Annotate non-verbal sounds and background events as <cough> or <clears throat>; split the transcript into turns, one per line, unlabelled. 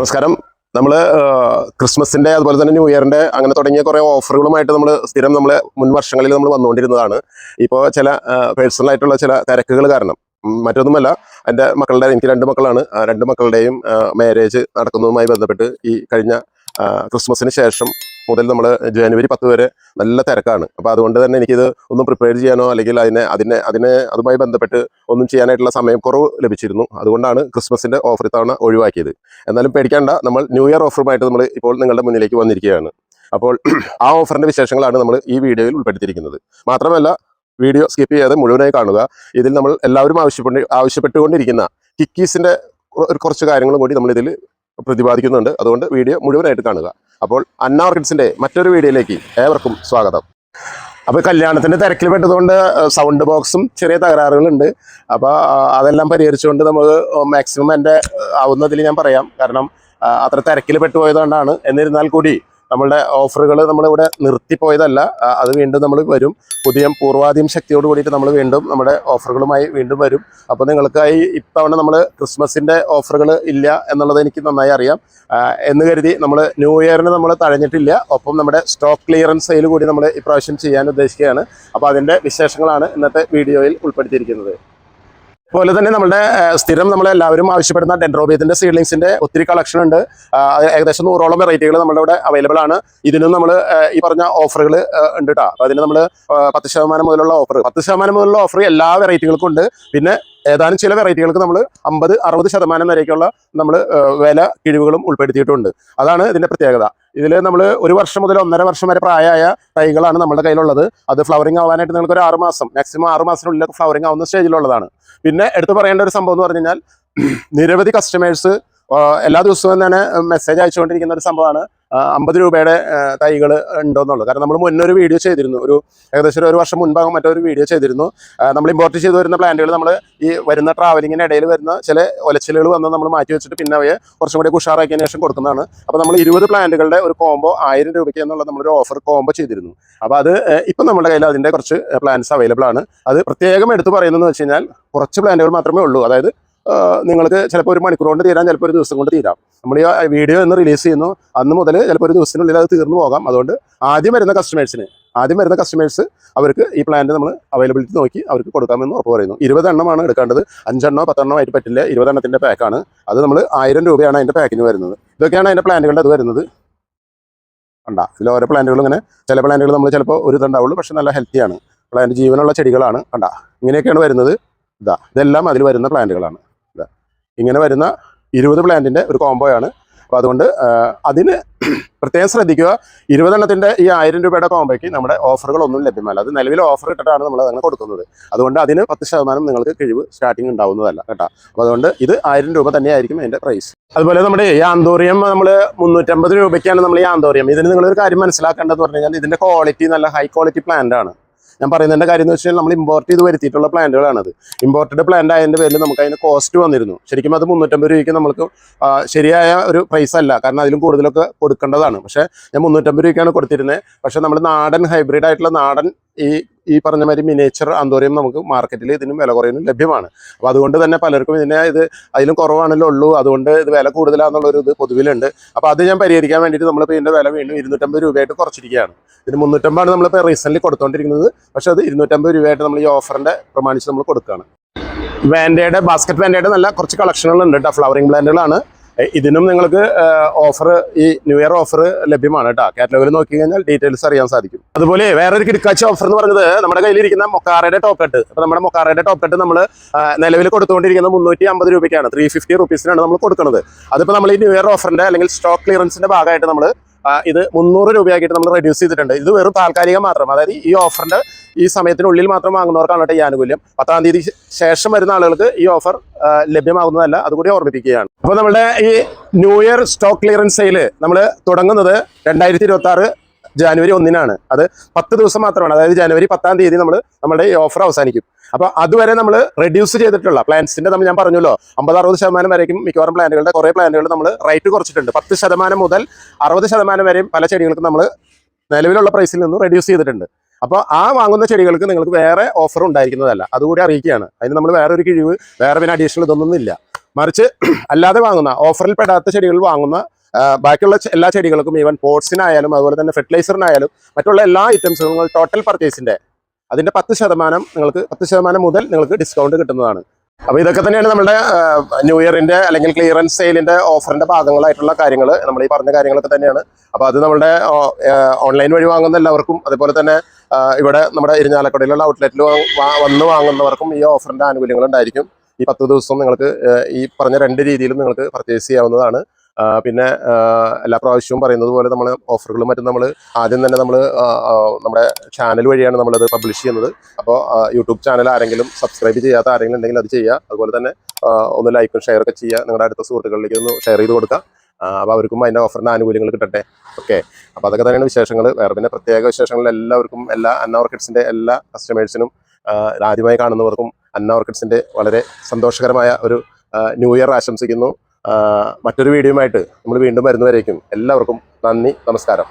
നമസ്കാരം. നമ്മൾ ക്രിസ്മസിന്റെ അതുപോലെ തന്നെ ന്യൂ ഇയറിന്റെ അങ്ങനെ തുടങ്ങിയ കുറേ ഓഫറുകളുമായിട്ട് നമ്മൾ സ്ഥിരം നമ്മൾ മുൻ വർഷങ്ങളിൽ നമ്മൾ വന്നുകൊണ്ടിരുന്നതാണ്. ഇപ്പോൾ ചില പേഴ്സണൽ ആയിട്ടുള്ള ചില തിരക്കുകൾ കാരണം. മറ്റൊന്നുമല്ല എന്റെ മക്കളുടെ എനിക്ക് രണ്ട് മക്കളാണ്. രണ്ട് മക്കളുടെയും മാരേജ് നടക്കുന്നതുമായി ബന്ധപ്പെട്ട് ഈ കഴിഞ്ഞ ക്രിസ്മസിന് ശേഷം മുതൽ നമ്മൾ ജനുവരി പത്ത് വരെ നല്ല തിരക്കാണ്. അപ്പോൾ അതുകൊണ്ട് തന്നെ എനിക്കിത് ഒന്നും പ്രിപ്പയർ ചെയ്യാനോ അല്ലെങ്കിൽ അതിനെ അതിനെ അതിനെ അതുമായി ബന്ധപ്പെട്ട് ഒന്നും ചെയ്യാനായിട്ടുള്ള സമയം കുറവ് ലഭിച്ചിരുന്നു. അതുകൊണ്ടാണ് ക്രിസ്മസിന്റെ ഓഫർ ഇത്തവണ ഒഴിവാക്കിയത്. എന്നാലും പേടിക്കേണ്ട നമ്മൾ ന്യൂ ഇയർ ഓഫറുമായിട്ട് നമ്മൾ ഇപ്പോൾ നിങ്ങളുടെ മുന്നിലേക്ക് വന്നിരിക്കുകയാണ്. അപ്പോൾ ആ ഓഫറിന്റെ വിശേഷങ്ങളാണ് നമ്മൾ ഈ വീഡിയോയിൽ ഉൾപ്പെടുത്തിയിരിക്കുന്നത്. മാത്രമല്ല വീഡിയോ സ്കിപ്പ് ചെയ്യാതെ മുഴുവനായി കാണുക. ഇതിൽ നമ്മൾ എല്ലാവരും ആവശ്യപ്പെട്ട് ആവശ്യപ്പെട്ടുകൊണ്ടിരിക്കുന്ന കിക്കീസിന്റെ കുറച്ച് കാര്യങ്ങളും കൂടി നമ്മൾ പ്രതിപാദിക്കുന്നുണ്ട്. അതുകൊണ്ട് വീഡിയോ മുഴുവനായിട്ട് കാണുക. അപ്പോൾ അന്ന ഓർക്കിഡ്സിന്റെ മറ്റൊരു വീഡിയോയിലേക്ക് ഏവർക്കും സ്വാഗതം. അപ്പോൾ കല്യാണത്തിന്റെ തിരക്കിൽ പെട്ടതുകൊണ്ട് സൗണ്ട് ബോക്സും ചെറിയ തകരാറുകളുണ്ട്. അപ്പോൾ അതെല്ലാം പരിഹരിച്ചുകൊണ്ട് നമുക്ക് മാക്സിമം എന്റെ ആവുന്നതിൽ ഞാൻ പറയാം. കാരണം അത്ര തിരക്കിൽ പെട്ടുപോയതുകൊണ്ടാണ് എന്നിരുന്നാൽ കൂടി നമ്മളുടെ ഓഫറുകൾ നമ്മളിവിടെ നിർത്തിപ്പോയതല്ല. അത് വീണ്ടും നമ്മൾ വരും. പുതിയ പൂർവാധീം ശക്തിയോട് കൂടിയിട്ട് നമ്മൾ വീണ്ടും നമ്മുടെ ഓഫറുകളുമായി വീണ്ടും വരും. അപ്പോൾ നിങ്ങൾക്കായി ഇത്തവണ നമ്മൾ ക്രിസ്മസിന്റെ ഓഫറുകൾ ഇല്ല എന്നുള്ളത് എനിക്ക് നന്നായി അറിയാം. എന്ന് കരുതി നമ്മൾ ന്യൂ ഇയറിന് നമ്മൾ തഴഞ്ഞിട്ടില്ല. ഒപ്പം നമ്മുടെ സ്റ്റോക്ക് ക്ലിയറൻസ് സെയിൽ കൂടി നമ്മൾ ഇപ്രാവശ്യം ചെയ്യാൻ ഉദ്ദേശിക്കുകയാണ്. അപ്പോൾ അതിന്റെ വിശേഷങ്ങളാണ് ഇന്നത്തെ വീഡിയോയിൽ ഉൾപ്പെടുത്തിയിരിക്കുന്നത്. അതുപോലെ തന്നെ നമ്മുടെ സ്ഥിരം നമ്മൾ എല്ലാവരും ആവശ്യപ്പെടുന്ന ഡെൻഡ്രോബിയത്തിന്റെ സീഡ്ലിങ്സിന്റെ ഒത്തിരി കളക്ഷൻ ഉണ്ട്. ഏകദേശം നൂറോളം വെറൈറ്റികൾ നമ്മുടെ ഇവിടെ അവൈലബിൾ ആണ്. ഇതിനും നമ്മൾ ഈ പറഞ്ഞ ഓഫറുകൾ ഉണ്ട് കേട്ടോ അപ്പോൾ അതിന് നമ്മൾ പത്ത് ശതമാനം മുതലുള്ള ഓഫർ പത്ത് ശതമാനം മുതലുള്ള ഓഫർ എല്ലാ വെറൈറ്റികൾക്കും ഉണ്ട്. പിന്നെ ഏതാനും ചില വെറൈറ്റികൾക്ക് നമ്മൾ അമ്പത് അറുപത് ശതമാനം വരെയൊക്കെയുള്ള നമ്മൾ വില കിഴിവുകളും ഉൾപ്പെടുത്തിയിട്ടുണ്ട്. അതാണ് ഇതിന്റെ പ്രത്യേകത. ഇതിൽ നമ്മൾ ഒരു വർഷം മുതൽ ഒന്നര വർഷം വരെ പ്രായമായ തൈകളാണ് നമ്മുടെ കയ്യിലുള്ളത്. അത് ഫ്ലവറിംഗ് ആവാനായിട്ട് നിങ്ങൾക്ക് ഒരു ആറ് മാസം മാക്സിമം ആറ് മാസത്തിനുള്ളിൽ ഫ്ലവറിംഗ് ആവുന്ന സ്റ്റേജിലുള്ളതാണ്. പിന്നെ എടുത്തു പറയേണ്ട ഒരു സംഭവം എന്ന് പറഞ്ഞു കഴിഞ്ഞാൽ നിരവധി കസ്റ്റമേഴ്സ് എല്ലാ ദിവസവും തന്നെ മെസ്സേജ് അയച്ചുകൊണ്ടിരിക്കുന്ന ഒരു സംഭവമാണ്. അമ്പത് രൂപയുടെ തൈകൾ ഉണ്ടോന്നുള്ളത് കാരണം നമ്മൾ മുന്നൊരു വീഡിയോ ചെയ്തിരുന്നു. ഒരു ഏകദേശം ഒരു വർഷം മുൻപാകും മറ്റൊരു വീഡിയോ ചെയ്തിരുന്നു. നമ്മൾ ഇമ്പോർട്ട് ചെയ്ത് വരുന്ന പ്ലാന്റുകൾ നമ്മൾ ഈ വരുന്ന ട്രാവലിങ്ങിന് ഇടയിൽ വരുന്ന ചില ഒലച്ചിലുകൾ വന്ന് നമ്മൾ മാറ്റി വെച്ചിട്ട് പിന്നെ അവയെ കുറച്ചും കൂടി ഉഷാറാക്കിയതിനു ശേഷം കൊടുക്കുന്നതാണ്. അപ്പോൾ നമ്മൾ ഇരുപത് പ്ലാന്റുകളുടെ ഒരു കോംബോ ആയിരം രൂപയ്ക്ക് എന്നുള്ള നമ്മളൊരു ഓഫർ കോംബോ ചെയ്തിരുന്നു. അപ്പോൾ അത് ഇപ്പം നമ്മുടെ കയ്യിൽ അതിന്റെ കുറച്ച് പ്ലാൻസ് അവൈലബിൾ ആണ്. അത് പ്രത്യേകം എടുത്ത് പറയുന്നതെന്ന് വെച്ച് കഴിഞ്ഞാൽ കുറച്ച് പ്ലാന്റുകൾ മാത്രമേ ഉള്ളൂ. അതായത് നിങ്ങൾക്ക് ചിലപ്പോൾ ഒരു മണിക്കൂർ കൊണ്ട് തീരാം ചിലപ്പോൾ ഒരു ദിവസം കൊണ്ട് തീരാം. നമ്മൾ ഈ വീഡിയോ എന്ന് റിലീസ് ചെയ്യുന്നു. അന്ന് മുതൽ ചിലപ്പോൾ ഒരു ദിവസത്തിനുള്ളിൽ അത് തീർന്നു പോകാം. അതുകൊണ്ട് ആദ്യം വരുന്ന കസ്റ്റമേഴ്സിന് ആദ്യം വരുന്ന കസ്റ്റമേഴ്സ് അവർക്ക് ഈ പ്ലാന്റ് നമ്മൾ അവൈലബിലിറ്റി നോക്കി അവർക്ക് കൊടുക്കാമെന്ന് ഉറപ്പ് പറയുന്നു. ഇരുപതെണ്ണമാണ് എടുക്കേണ്ടത്. അഞ്ചെണ്ണോ പത്തെണ്ണോ ആയിട്ട് പറ്റില്ല. ഇരുപതെണ്ണത്തിന്റെ പാക്കാണ് അത് നമ്മൾ ആയിരം രൂപയാണ് അതിന്റെ പാക്കിന് വരുന്നത്. ഇതൊക്കെയാണ് അതിന്റെ പ്ലാന്റുകളുടെ അത് വരുന്നത്. ഉണ്ടാ ഇതിൽ ഓരോ പ്ലാന്റുകളും ഇങ്ങനെ ചില പ്ലാന്റുകൾ നമ്മൾ ചിലപ്പോൾ ഒരു ഇതുണ്ടാവുള്ളൂ പക്ഷെ നല്ല ഹെൽത്തിയാണ് പ്ലാന്റ് ജീവനുള്ള ചെടികളാണ്. കണ്ട ഇങ്ങനെയൊക്കെയാണ് വരുന്നത്. ഇതാ ഇതെല്ലാം അതിൽ വരുന്ന പ്ലാന്റുകളാണ് ഇങ്ങനെ വരുന്ന ഇരുപത് പ്ലാന്റിന്റെ ഒരു കോംബോയാണ് അപ്പോൾ അതുകൊണ്ട് അതിന് പ്രത്യേകം ശ്രദ്ധിക്കുക. ഇരുപതെണ്ണത്തിന്റെ ഈ ആയിരം രൂപയുടെ കോംബോയ്ക്ക് നമ്മുടെ ഓഫറുകളൊന്നും ലഭ്യമല്ല. അത് നിലവിൽ ഓഫർ ഇട്ടിട്ടാണ് നമ്മൾ അങ്ങനെ കൊടുക്കുന്നത്. അതുകൊണ്ട് അതിന് പത്ത് ശതമാനം നിങ്ങൾക്ക് കിഴിവ് സ്റ്റാർട്ടിങ് ഉണ്ടാവുന്നതല്ല കേട്ടോ. അപ്പോൾ അതുകൊണ്ട് ഇത് ആയിരം രൂപ തന്നെയായിരിക്കും അതിന്റെ പ്രൈസ് അതുപോലെ നമ്മുടെ ഈ ആന്തോറിയം നമ്മൾ മുന്നൂറ്റമ്പത് രൂപയ്ക്കാണ് നമ്മൾ ഈ ആന്തോറിയം. ഇതിന് നിങ്ങളൊരു കാര്യം മനസ്സിലാക്കേണ്ടതെന്ന് പറഞ്ഞു കഴിഞ്ഞാൽ ഇതിന്റെ ക്വാളിറ്റി നല്ല ഹൈ ക്വാളിറ്റി പ്ലാന്റ് ആണ്. ഞാൻ പറയുന്നതിന്റെ കാര്യം എന്ന് വെച്ചാൽ നമ്മൾ ഇമ്പോർട്ട് ചെയ്ത് വരുത്തിയിട്ടുള്ള പ്ലാന്റുകളാണത് ഇമ്പോർട്ടഡ് പ്ലാന്റ് ആയതിന്റെ പേരിൽ നമുക്ക് അതിന് കോസ്റ്റ് വന്നിരുന്നു. ശരിക്കും അത് മുന്നൂറ്റമ്പത് രൂപയ്ക്ക് നമുക്ക് ശരിയായ ഒരു പ്രൈസ് അല്ല. കാരണം അതിലും കൂടുതലൊക്കെ കൊടുക്കേണ്ടതാണ്. പക്ഷേ ഞാൻ മുന്നൂറ്റമ്പത് രൂപയ്ക്കാണ് കൊടുത്തിരുന്നത് പക്ഷേ നമ്മൾ നാടൻ ഹൈബ്രിഡ് ആയിട്ടുള്ള നാടൻ ഈ ഈ പറഞ്ഞ മാതിരി മിനേച്ചർ അന്തോറിയം നമുക്ക് മാർക്കറ്റിൽ ഇതിനും വില കുറയുന്നു ലഭ്യമാണ്. അപ്പോൾ അതുകൊണ്ട് തന്നെ പലർക്കും ഇതിനെ ഇത് അതിലും കുറവാണല്ലോ ഉള്ളൂ. അതുകൊണ്ട് ഇത് വില കൂടുതലാണെന്നുള്ളൊരു ഇത് പൊതുവിലുണ്ട്. അപ്പോൾ അത് ഞാൻ പരിഹരിക്കാൻ വേണ്ടിയിട്ട് നമ്മളിപ്പോൾ ഇതിന്റെ വില വീണ്ടും ഇരുന്നൂറ്റമ്പത് രൂപയായിട്ട് കുറച്ചിരിക്കുകയാണ്. ഇതിന് മുന്നൂറ്റമ്പാണ് നമ്മളിപ്പോൾ റീസെന്റ്ലി കൊടുത്തുകൊണ്ടിരിക്കുന്നത് പക്ഷേ അത് ഇരുന്നൂറ്റമ്പത് രൂപയായിട്ട് നമ്മൾ ഈ ഓഫറിന്റെ പ്രമാണിച്ച് നമ്മൾ കൊടുക്കുകയാണ്. വാൻഡയുടെ ബാസ്ക്കറ്റ് വാൻഡയുടെ നല്ല കുറച്ച് കളക്ഷനുകളുണ്ട് കേട്ടോ. ഫ്ലവറിംഗ് പ്ലാന്റുകളാണ് ഇതിനും നിങ്ങൾക്ക് ഓഫർ ഈ ന്യൂ ഇയർ ഓഫർ ലഭ്യമാണ് കേട്ടോ. കാറ്റലോഗിൽ നോക്കി കഴിഞ്ഞാൽ ഡീറ്റെയിൽസ് അറിയാൻ സാധിക്കും. അതുപോലെ വേറൊരു കിടക്കാച്ച ഓഫർ എന്ന് പറഞ്ഞത് നമ്മുടെ കയ്യിലിരിക്കുന്ന മൊക്കാറയുടെ ടോപ്പ് കട്ട് അപ്പോൾ നമ്മുടെ മൊക്കാറയുടെ ടോപ്പ് കട്ട് നമ്മൾ നിലവിൽ കൊടുത്തുകൊണ്ടിരിക്കുന്നത് മുന്നൂറ്റി അമ്പത് രൂപയ്ക്കാണ് ത്രീ ഫിഫ്റ്റി റുപ്പീസിനാണ് നമ്മൾ കൊടുക്കുന്നത്. അതിപ്പോൾ നമ്മൾ ഈ ന്യൂ ഇയർ ഓഫറിന്റെ അല്ലെങ്കിൽ സ്റ്റോക്ക് ക്ലിയറൻസിന്റെ ഭാഗമായിട്ട് നമ്മൾ ഇത് മുന്നൂറ് രൂപയാക്കിയിട്ട് നമ്മൾ റെഡ്യൂസ് ചെയ്തിട്ടുണ്ട്. ഇത് വെറും താൽക്കാലികം മാത്രം. അതായത് ഈ ഓഫറിന്റെ ഈ സമയത്തിനുള്ളിൽ മാത്രം വാങ്ങുന്നവർക്കാണ് ഈ ആനുകൂല്യം. പത്താം തീയതി ശേഷം വരുന്ന ആളുകൾക്ക് ഈ ഓഫർ ലഭ്യമാകുന്നതല്ല. അതുകൂടി ഓർമ്മിപ്പിക്കുകയാണ്. അപ്പോൾ നമ്മുടെ ഈ new year stock clearance sale നമ്മൾ തുടങ്ങുന്നത് രണ്ടായിരത്തി ഇരുപത്തി ജാനുവരി ഒന്നിനാണ്. അത് പത്ത് ദിവസം മാത്രമാണ്. അതായത് ജനുവരി പത്താം തീയതി നമ്മൾ നമ്മുടെ ഈ ഓഫർ അവസാനിക്കും. അപ്പോൾ അതുവരെ നമ്മൾ റെഡ്യൂസ് ചെയ്തിട്ടുള്ള പ്ലാന്റ്സിന്റെ നമ്മൾ ഞാൻ പറഞ്ഞല്ലോ. അമ്പത് അറുപത് ശതമാനം വരേക്കും മിക്കവാറും പ്ലാന്റുകളുടെ കുറേ പ്ലാന്റുകൾ നമ്മൾ റേറ്റ് കുറച്ചിട്ടുണ്ട്. പത്ത് ശതമാനം മുതൽ അറുപത് ശതമാനം വരെയും പല ചെടികൾക്കും നമ്മൾ നിലവിലുള്ള പ്രൈസിൽ നിന്ന് റെഡ്യൂസ് ചെയ്തിട്ടുണ്ട്. അപ്പോൾ ആ വാങ്ങുന്ന ചെടികൾക്ക് നിങ്ങൾക്ക് വേറെ ഓഫർ ഉണ്ടായിരിക്കുന്നതല്ല. അതുകൂടി അറിയിക്കുകയാണ്. അതിന് നമ്മൾ വേറെ ഒരു കിഴിവ് വേറെ പിന്നെ അഡീഷണൽ ഇതൊന്നും ഇല്ല മറിച്ച് <clears throat> അല്ലാതെ വാങ്ങുന്ന ഓഫറിൽ പെടാത്ത ചെടികൾ വാങ്ങുന്ന ബാക്കിയുള്ള എല്ലാ ചെടികൾക്കും ഈവൻ പോട്ട്സിനായാലും അതുപോലെ തന്നെ ഫെർട്ടിലൈസറിനായാലും മറ്റുള്ള എല്ലാ ഐറ്റംസും നിങ്ങൾ ടോട്ടൽ പർച്ചേസിന്റെ അതിന്റെ പത്ത് ശതമാനം നിങ്ങൾക്ക് പത്ത് ശതമാനം മുതൽ നിങ്ങൾക്ക് ഡിസ്കൗണ്ട് കിട്ടുന്നതാണ്. അപ്പോൾ ഇതൊക്കെ തന്നെയാണ് നമ്മുടെ ന്യൂ ഇയറിന്റെ അല്ലെങ്കിൽ ക്ലിയറൻസ് സെയിലിന്റെ ഓഫറിന്റെ ഭാഗങ്ങളായിട്ടുള്ള കാര്യങ്ങൾ നമ്മൾ ഈ പറഞ്ഞ കാര്യങ്ങളൊക്കെ തന്നെയാണ്. അപ്പൊ അത് നമ്മുടെ ഓൺലൈൻ വഴി വാങ്ങുന്ന എല്ലാവർക്കും അതുപോലെ തന്നെ ഇവിടെ നമ്മുടെ ഇരിഞ്ഞാലക്കുടയിലുള്ള ഔട്ട്ലെറ്റിൽ വന്ന് വാങ്ങുന്നവർക്കും ഈ ഓഫറിന്റെ ആനുകൂല്യങ്ങൾ ഉണ്ടായിരിക്കും. ഈ പത്ത് ദിവസം നിങ്ങൾക്ക് ഈ പറഞ്ഞ രണ്ട് രീതിയിലും നിങ്ങൾക്ക് പർച്ചേസ് ചെയ്യാവുന്നതാണ്. പിന്നെ എല്ലാ പ്രാവശ്യവും പറയുന്നത് പോലെ നമ്മൾ ഓഫറുകളും മറ്റും നമ്മൾ ആദ്യം തന്നെ നമ്മൾ നമ്മുടെ ചാനൽ വഴിയാണ് നമ്മളത് പബ്ലിഷ് ചെയ്യുന്നത്. അപ്പോൾ യൂട്യൂബ് ചാനൽ ആരെങ്കിലും സബ്സ്ക്രൈബ് ചെയ്യാത്ത ആരെങ്കിലും ഉണ്ടെങ്കിൽ അത് ചെയ്യുക. അതുപോലെ തന്നെ ഒന്ന് ലൈക്കും ഷെയർ ഒക്കെ ചെയ്യുക. നിങ്ങളുടെ അടുത്ത സുഹൃത്തുക്കളിലേക്ക് ഒന്ന് ഷെയർ ചെയ്ത് കൊടുക്കുക. അപ്പോൾ അവർക്കും അതിന്റെ ഓഫറിന്റെ ആനുകൂല്യങ്ങൾ കിട്ടട്ടെ. ഓക്കെ. അപ്പോൾ അതൊക്കെ തന്നെയാണ് വിശേഷങ്ങൾ വേറെ പിന്നെ പ്രത്യേക വിശേഷങ്ങൾ എല്ലാവർക്കും എല്ലാ അന്ന ഓർക്കിഡ്സിന്റെ എല്ലാ കസ്റ്റമേഴ്സിനും ആദ്യമായി കാണുന്നവർക്കും അന്ന ഓർക്കിഡ്സിന്റെ വളരെ സന്തോഷകരമായ ഒരു ന്യൂ ഇയർ ആശംസിക്കുന്നു. മറ്റൊരു വീഡിയോയുമായിട്ട് നമ്മൾ വീണ്ടും വരുന്നവരേക്കും എല്ലാവർക്കും നന്ദി നമസ്കാരം.